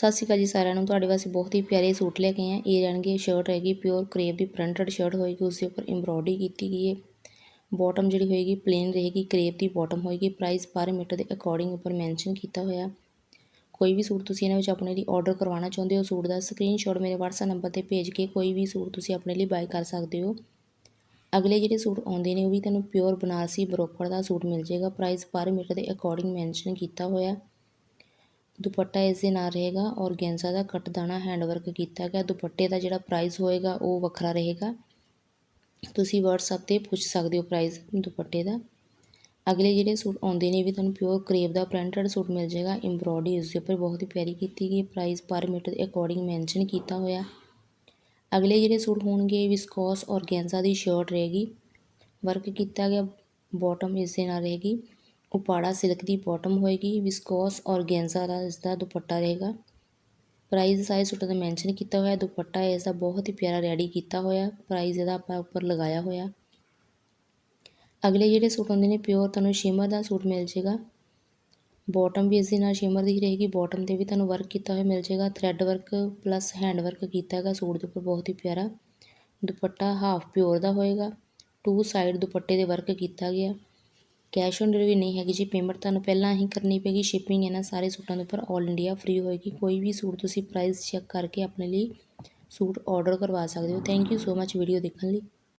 ਸਤਿ ਸ਼੍ਰੀ ਅਕਾਲ ਜੀ ਸਾਰਿਆਂ ਨੂੰ। ਤੁਹਾਡੇ ਵਾਸਤੇ ਬਹੁਤ ਹੀ ਪਿਆਰੇ ਸੂਟ ਲੈ ਕੇ ਆਏ ਇਹ ਰਹਿਣਗੇ ਸ਼ਰਟ ਹੈਗੀ ਪਿਓਰ ਕਰੇਪ ਦੀ ਪ੍ਰਿੰਟਡ ਸ਼ਰਟ ਹੋਏਗੀ ਉਸ ਦੇ ਉੱਪਰ ਐਮਬ੍ਰੋਇਡਰੀ ਕੀਤੀ ਗਈ ਹੈ। ਬਾਟਮ ਜਿਹੜੀ ਹੋਏਗੀ ਪਲੇਨ ਰਹੇਗੀ ਕਰੇਪ ਦੀ ਬਾਟਮ ਹੋਏਗੀ। ਪ੍ਰਾਈਸ ਪਰ ਮੀਟਰ ਦੇ ਅਕੋਰਡਿੰਗ ਉੱਪਰ ਮੈਂਸ਼ਨ ਕੀਤਾ ਹੋਇਆ। ਕੋਈ ਵੀ ਸੂਟ ਤੁਸੀਂ ਇਹਨਾਂ ਵਿੱਚ ਆਪਣੇ ਲਈ ਆਰਡਰ ਕਰਵਾਉਣਾ ਚਾਹੁੰਦੇ ਹੋ, ਸੂਟ ਦਾ ਸਕਰੀਨਸ਼ਾਟ ਮੇਰੇ WhatsApp ਨੰਬਰ ਤੇ ਭੇਜ ਕੇ ਕੋਈ ਵੀ ਸੂਟ ਤੁਸੀਂ ਆਪਣੇ ਲਈ ਬਾਈ ਕਰ ਸਕਦੇ ਹੋ। ਅਗਲੇ ਜਿਹੜੇ ਸੂਟ ਆਉਂਦੇ ਨੇ, ਉਹ ਵੀ ਤੁਹਾਨੂੰ ਪਿਓਰ ਬਨਾਰਸੀ ਬਰੋਕਰ ਦਾ ਸੂਟ ਮਿਲ ਜਾਏਗਾ। ਪ੍ਰਾਈਸ ਪਰ ਮੀਟਰ ਦੇ ਅਕੋਰਡਿੰਗ ਮੈਂਸ਼ਨ ਕੀਤਾ ਹੋਇਆ। ਦੁਪੱਟਾ ਇਸ ਦੇ ਨਾਲ ਰਹੇਗਾ ਔਰ ਗੈਂਜ਼ਾ ਦਾ ਕੱਟ ਦਾਣਾ ਹੈਂਡ ਵਰਕ ਕੀਤਾ ਗਿਆ। ਦੁਪੱਟੇ ਦਾ ਜਿਹੜਾ ਪ੍ਰਾਈਸ ਹੋਏਗਾ ਉਹ ਵੱਖਰਾ ਰਹੇਗਾ। ਤੁਸੀਂ WhatsApp ਤੇ ਪੁੱਛ ਸਕਦੇ ਹੋ ਪ੍ਰਾਈਸ ਦੁਪੱਟੇ ਦਾ। ਅਗਲੇ ਜਿਹੜੇ ਸੂਟ ਆਉਂਦੇ ਨੇ ਵੀ ਤੁਹਾਨੂੰ ਪਿਓਰ ਕਰੇਪ ਦਾ ਪ੍ਰਿੰਟਡ ਸੂਟ ਮਿਲ ਜਾਏਗਾ। ਐਮਬ੍ਰੋਇਡਰੀ ਇਸ ਦੇ ਉੱਪਰ ਬਹੁਤ ਹੀ ਪਿਆਰੀ ਕੀਤੀ ਗਈ ਪ੍ਰਾਈਸ ਪਰ ਮੀਟਰ ਦੇ ਅਕੋਰਡਿੰਗ ਮੈਂਸ਼ਨ ਕੀਤਾ ਹੋਇਆ ਅਗਲੇ ਜਿਹੜੇ ਸੂਟ ਹੋਣਗੇ ਵਿਸਕੋਸ ਔਰ ਗੈਂਜ਼ਾ ਦੀ ਸ਼ਰਟ ਰਹੇਗੀ। ਵਰਕ ਕੀਤਾ ਗਿਆ ਬਾਟਮ ਇਸ ਦੇ ਨਾਲ ਰਹੇਗੀ। ਉਪਾੜਾ ਸਿਲਕ ਦੀ ਬੋਟਮ ਹੋਏਗੀ ਵਿਸਕੋਸ ਔਰ ਗੈਂਜ਼ਾ ਦਾ ਇਸਦਾ ਦੁਪੱਟਾ ਰਹੇਗਾ। ਪ੍ਰਾਈਸ ਸਾਰੇ ਸੂਟਾਂ ਦਾ ਮੈਂਸ਼ਨ ਕੀਤਾ ਹੋਇਆ, ਦੁਪੱਟਾ ਇਸ ਦਾ ਬਹੁਤ ਹੀ ਪਿਆਰਾ ਰੈਡੀ ਕੀਤਾ ਹੋਇਆ ਪ੍ਰਾਈਸ ਇਹਦਾ ਆਪਾਂ ਉੱਪਰ ਲਗਾਇਆ ਹੋਇਆ। ਅਗਲੇ ਜਿਹੜੇ ਸੂਟ ਹੁੰਦੇ ਨੇ ਪਿਓਰ ਤੁਹਾਨੂੰ ਸ਼ਿਮਰ ਦਾ ਸੂਟ ਮਿਲ ਜੇਗਾ। ਬਾਟਮ ਵੀ ਇਸ ਦੇ ਨਾਲ ਸ਼ਿਮਰ ਦੀ ਰਹੇਗੀ ਬਾਟਮ ਤੇ ਵੀ ਤੁਹਾਨੂੰ ਵਰਕ ਕੀਤਾ ਹੋਇਆ ਮਿਲ ਜੇਗਾ। Thread work plus hand work ਕੀਤਾ ਹੈਗਾ ਸੂਟ ਦੇ ਉੱਪਰ, ਬਹੁਤ ਹੀ ਪਿਆਰਾ। ਦੁਪੱਟਾ ਹਾਫ ਪਿਓਰ ਦਾ ਹੋਏਗਾ। ਟੂ ਸਾਈਡ ਦੁਪੱਟੇ ਦੇ ਵਰਕ ਕੀਤਾ ਗਿਆ। ਕੈਸ਼ ਔਨ ਡਿਲੀਵਰੀ ਨਹੀਂ ਹੈਗੀ ਜੀ, ਪੇਮੈਂਟ ਤੁਹਾਨੂੰ ਪਹਿਲਾਂ ਹੀ ਕਰਨੀ ਪਏਗੀ, ਸ਼ਿਪਿੰਗ ਇਹਨਾਂ ਸਾਰੇ ਸੂਟਾਂ ਦੇ ਉੱਪਰ 올 ਇੰਡੀਆ ਫ੍ਰੀ ਹੋਏਗੀ, ਕੋਈ ਵੀ ਸੂਟ ਤੁਸੀਂ ਪ੍ਰਾਈਸ ਚੈੱਕ ਕਰਕੇ ਆਪਣੇ ਲਈ ਸੂਟ ਆਰਡਰ ਕਰਵਾ ਸਕਦੇ ਹੋ। Thank you so much video ਦੇਖਣ ਲਈ।